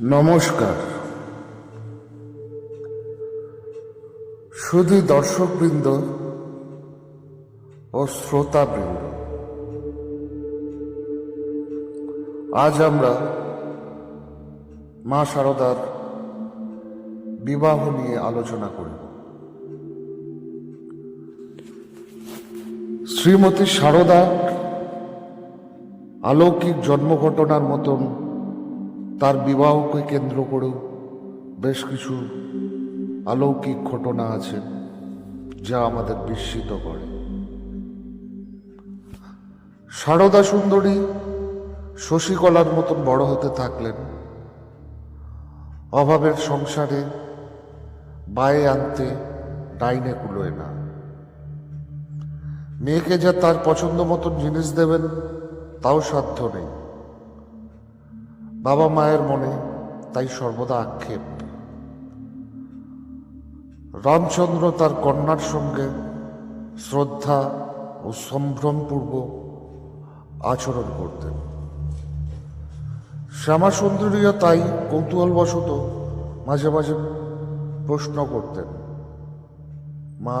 নমস্কার। শুধু দর্শকবৃন্দ ও শ্রোতাবৃন্দ, আজ আমরা মা শারদার বিবাহ নিয়ে আলোচনা করব। শ্রীমতী শারদা অলৌকিক জন্মঘটনার মতন তার বিবাহকে কেন্দ্র করেও বেশ কিছু অলৌকিক ঘটনা আছে যা আমাদের বিস্মিত করে। সারদা সুন্দরী শশীকলার মতন বড় হতে থাকলেন। অভাবের সংসারে বায়ে আনতে ডাইনে কুলোয় না। মেয়েকে যা তার পছন্দ মতন জিনিস দেবেন, তাও সাধ্য নেই। বাবা মায়ের মনে তাই সর্বদা আক্ষেপ। রামচন্দ্র তার কন্যার সঙ্গে শ্রদ্ধা ও সম্ভ্রমপূর্ব আচরণ করতেন। শ্যামা সুন্দরীও তাই কৌতূহলবশত মাঝে মাঝে প্রশ্ন করতেন, মা,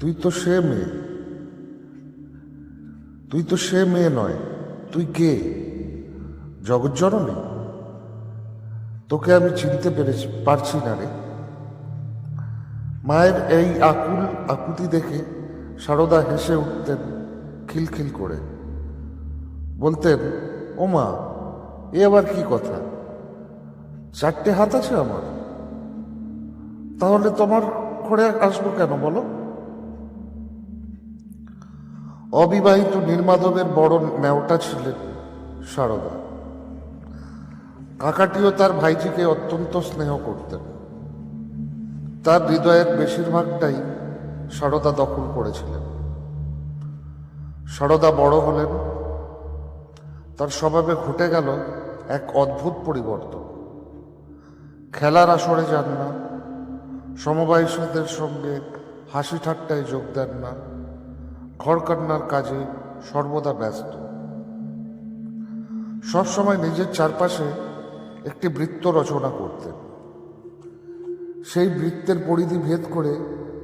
তুই তো সে মেয়ে। তুই তো সে মেয়ে নয়, তুই কে? জগজ্জননী তোকে আমি চিনতে পেরেছি, পারছি না রে। মায়ের এই আকুল আকুতি দেখে সারদা হেসে উঠতেন খিলখিল করে। বলতেন, ও মা, এ আবার কি কথা? চারটে হাত আছে আমার। তাহলে তোমার ঘরে আসব কেন বলো? অবিবাহিত নীলমাধবের বড় ন্যাওটা ছিলেন সারদা। কাকাটিও তার ভাইজিকে অত্যন্ত স্নেহ করতেন। তার হৃদয়ের বেশিরভাগটাই সারদা দখল করেছিলেন। সারদা বড় হলেন। তার স্বভাবে ঘটে গেল এক অদ্ভুত পরিবর্তন। খেলার আসরে যান না, সমবয়সীদের সঙ্গে হাসি ঠাট্টায় যোগ দেন না ঘর কান্নার কাজে সর্বদা ব্যস্ত। সবসময় নিজের চারপাশে একটি বৃত্ত রচনা করতেন। সেই বৃত্তের পরিধি ভেদ করে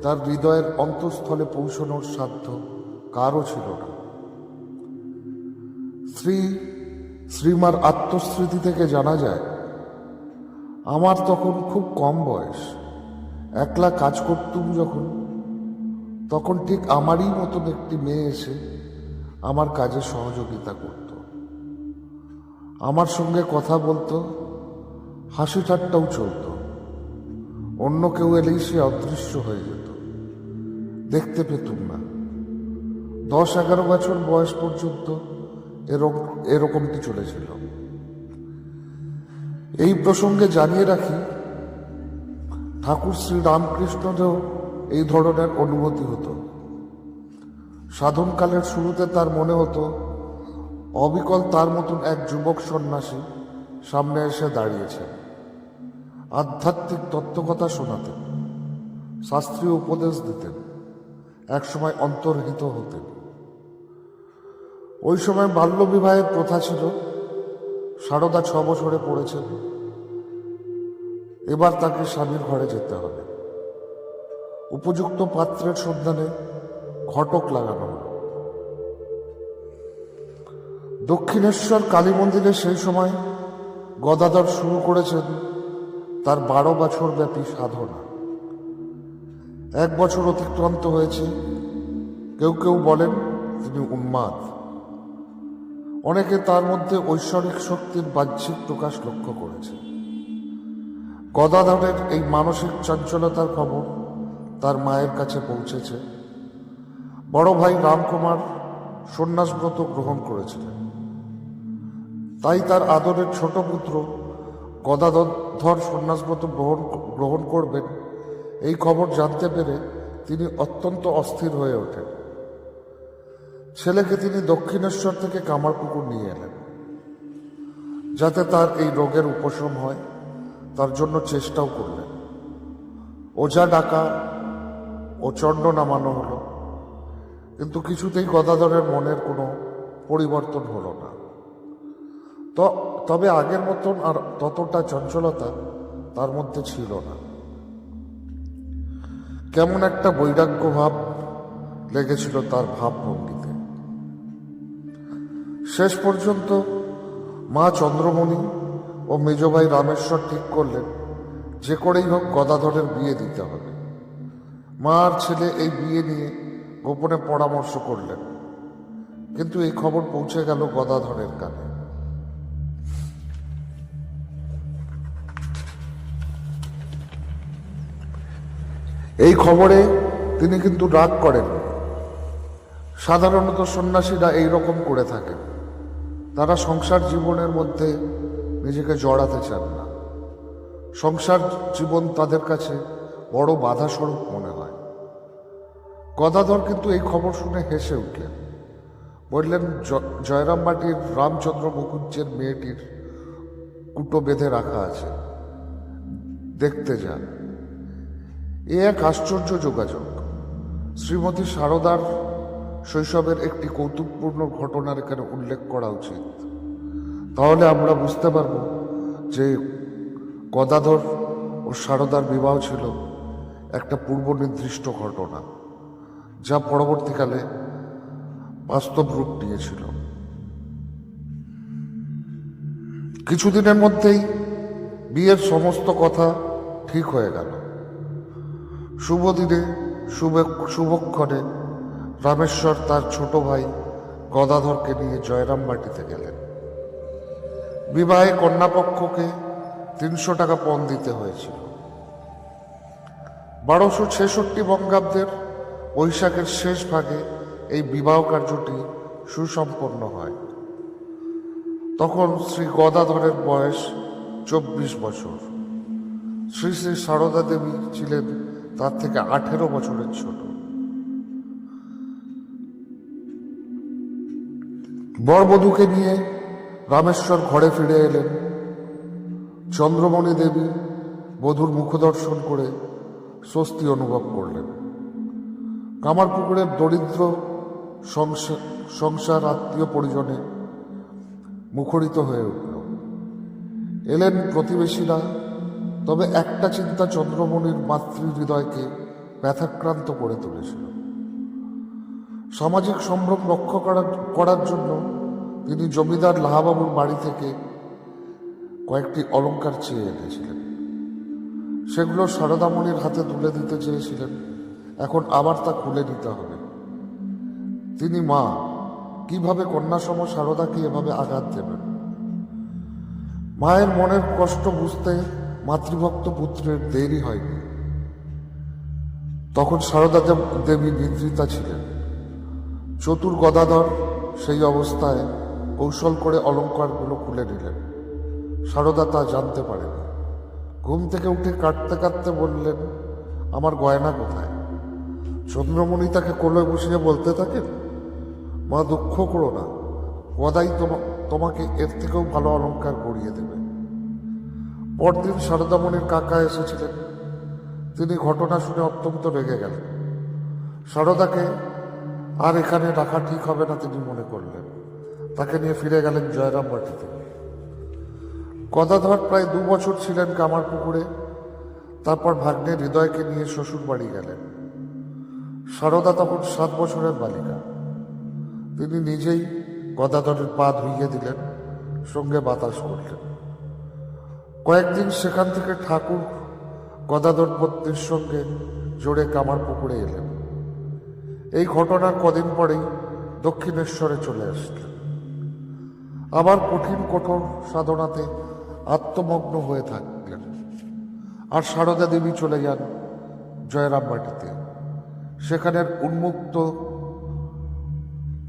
তার হৃদয়ের অন্তঃস্থলে পৌঁছানোর সাধ্য কারও ছিল না। শ্রী শ্রীমার আত্মস্মৃতি থেকে জানা যায়, আমার তখন খুব কম বয়স। একলা কাজ করতুম যখন, তখন ঠিক আমারই মতন একটি মেয়ে এসে আমার কাজে সহযোগিতা করত। আমার সঙ্গে কথা বলতো হাসি ঠাট্টাও চলত। অন্য কেউ এলেই সে অদৃশ্য হয়ে যেত। দেখতে পেতুম না। দশ এগারো বছর বয়স পর্যন্ত এরকম এরকমটি চলেছিল। এই প্রসঙ্গে জানিয়ে রাখি, ঠাকুর শ্রী রামকৃষ্ণদেও এই ধরনের অনুভূতি হতো। সাধনকালের শুরুতে তার মনে হতো, অবিকল তার মতন এক যুবক সন্ন্যাসী সামনে এসে দাঁড়িয়েছেন আধ্যাত্মিক তত্ত্বকথা শোনাতেন, শাস্ত্রীয় উপদেশ দিতেন, একসময় অন্তর্হিত হতেন। ওই সময় বাল্যবিবাহের প্রথা ছিল, সারদা ছ বছরে পড়েছেন, এবার তাকে স্বামীর ঘরে যেতে হবে। উপযুক্ত পাত্রের সন্ধানে ঘটক লাগানো দক্ষিণেশ্বর কালী মন্দিরে সেই সময় গদাধর শুরু করেছেন তার বারো বছর ব্যাপী সাধনা। এক বছর অতিক্রান্ত হয়েছে। কেউ কেউ বলেন তিনি উন্মাদ অনেকে তার মধ্যে ঐশ্বরিক শক্তির বাহ্যিক প্রকাশ লক্ষ্য করেছে গদাধরের এই মানসিক চঞ্চলতার খবর তার মায়ের কাছে পৌঁছেছে। বড় ভাই রামকুমার সন্ন্যাসব্রত গ্রহণ করেছিলেন। তাই তার আদরের ছোট পুত্র গদাধর সন্ন্যাসব্রত গ্রহণ গ্রহণ করবেন। এই খবর জানতে পেরে তিনি অত্যন্ত অস্থির হয়ে ওঠেন। ছেলেকে তিনি দক্ষিণেশ্বর থেকে কামারপুকুর নিয়ে এলেন। যাতে তার এই রোগের উপশম হয়, তার জন্য চেষ্টাও করলেন। ওঝা ডাকা ও চণ্ড নামানো হলো। কিন্তু কিছুতেই গদাধরের মনের কোনো পরিবর্তন হলো না। তবে আগের মতন আর ততটা চঞ্চলতা তার মধ্যে ছিল না। কেমন একটা বৈরাগ্য ভাব লেগেছিল তার ভাবভঙ্গিতে। শেষ পর্যন্ত মা চন্দ্রমণি ও মেজভাই রামেশ্বর ঠিক করলেন, যে করেই হোক গদাধরের বিয়ে দিতে হবে। মা আর ছেলে এই বিয়ে নিয়ে গোপনে পরামর্শ করলেন, কিন্তু এই খবর পৌঁছে গেল গদাধরের কানে। এই খবরে তিনি কিন্তু রাগ করেন। সাধারণত সন্ন্যাসীরা এই রকম করে থাকেন। তারা সংসার জীবনের মধ্যে নিজেকে জড়াতে চান না। সংসার জীবন তাদের কাছে বড় বাধা স্বরূপ মনে হয়। গদাধর কিন্তু এই খবর শুনে হেসে উঠলেন। বললেন, "জ- জয়রাম বাটির রামচন্দ্র মুখুজ্জের মেয়েটির কুটো বেঁধে রাখা আছে। দেখতে যান। এ এক আশ্চর্য যোগাযোগ। শ্রীমতী সারদার শৈশবের একটি কৌতুকপূর্ণ ঘটনার এখানে উল্লেখ করা উচিত। তাহলে আমরা বুঝতে পারব যে গদাধর ও সারদার বিবাহ ছিল একটা পূর্ব নির্দিষ্ট ঘটনা, যা পরবর্তীকালে বাস্তব রূপ নিয়েছিল। কিছুদিনের মধ্যেই বিয়ের সমস্ত কথা ঠিক হয়ে গেল। শুভ দিনে শুভ, শুভক্ষণে রামেশ্বর তার ছোট ভাই গদাধরকে নিয়ে জয়রাম বাটিতে গেলেন। বিবাহে কন্যাপক্ষকে তিনশো টাকা পণ দিতে হয়েছিল। বারোশো ছেষট্টি বঙ্গাব্দের বৈশাখের শেষ ভাগে এই বিবাহ কার্যটি সুসম্পন্ন হয়। তখন শ্রী গদাধরের বয়স চব্বিশ বছর। শ্রী শ্রী সারদা দেবী ছিলেন তার থেকে আঠেরো বছরের ছোট। বরবধূকে নিয়ে রামেশ্বর ঘরে ফিরে এলেন। চন্দ্রমণি দেবী বধূর মুখদর্শন করে স্বস্তি অনুভব করলেন। কামারপুকুরের দরিদ্র সংসার সংসার আত্মীয় পরিজনে মুখরিত হয়ে উঠল। এলেন প্রতিবেশীরা তবে একটা চিন্তা চন্দ্রমণির মাতৃ হৃদয়কে ব্যথাক্রান্ত করে তুলেছিল। সামাজিক সম্ভ্রম রক্ষা করার করার জন্য তিনি জমিদার লাহাবাবুর বাড়ি থেকে কয়েকটি অলংকার চেয়ে এনেছিলেন। সেগুলো সারদামণির হাতে তুলে দিতে চেয়েছিলেন। এখন আবার তা খুলে নিতে হবে। তিনি, মা, কীভাবে কন্যাসম সারদাকে এভাবে আঘাত দেবেন? মায়ের মনের কষ্ট বুঝতে মাতৃভক্ত পুত্রের দেরি হয়নি। তখন সারদা দেবী নিদ্রিতা ছিলেন। চতুর গদাধর সেই অবস্থায় কৌশল করে অলঙ্কারগুলো খুলে নিলেন। সারদা তা জানতে পারেনি। ঘুম থেকে উঠে কাটতে কাটতে বললেন, আমার গয়না কোথায়? চন্দ্রমণি তাকে কোলে বসিয়ে বলতে থাকেন, মা দুঃখ করো না, গদাই তোমা- তোমাকে এর থেকেও ভালো অলঙ্কার করিয়ে দেবে। পরদিন সারদামণির কাকা এসেছিলেন। তিনি ঘটনা শুনে অত্যন্ত রেগে গেলেন। সারদাকে আর এখানে রাখা ঠিক হবে না তিনি মনে করলেন। তাকে নিয়ে ফিরে গেলেন জয়রাম বাটিতে গদাধর প্রায় দু বছর ছিলেন কামারপুকুরে। তারপর ভাগ্নের হৃদয়কে নিয়ে শ্বশুর বাড়ি গেলেন। সারদা তখন সাত বছরের বালিকা। তিনি নিজেই গদাধরের পা ধুইয়ে দিলেন, সঙ্গে বাতাস করলেন। কয়েকদিন সেখান থেকে ঠাকুর গদাধর পত্নীর সঙ্গে জোরে কামার পুকুরে এলেন। এই ঘটনার কদিন পরেই দক্ষিণেশ্বরে চলে আসলেন। আবার কঠিন, কঠোর সাধনাতে আত্মমগ্ন হয়ে থাকলেন। আর সারদা দেবী চলে যান জয়রামবাটিতে। সেখানের উন্মুক্ত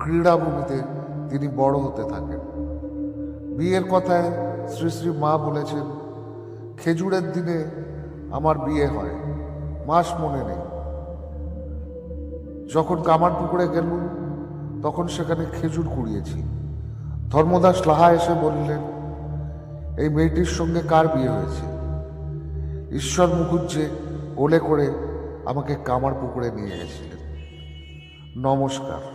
ক্রীড়াভূমিতে তিনি বড় হতে থাকেন। বিয়ের কথায় শ্রী শ্রী মা বলেছেন খেজুরের দিনে আমার বিয়ে হয়, মাস মনে নেই। যখন কামার পুকুরে গেলুম, তখন সেখানে খেজুর কুড়িয়েছি। ধর্মদাস লাহা এসে বললেন, এই মেয়েটির সঙ্গে কার বিয়ে হয়েছে? ঈশ্বর মুখুজ্জে কোলে করে আমাকে কামার পুকুরে নিয়ে গেছিলেন। নমস্কার।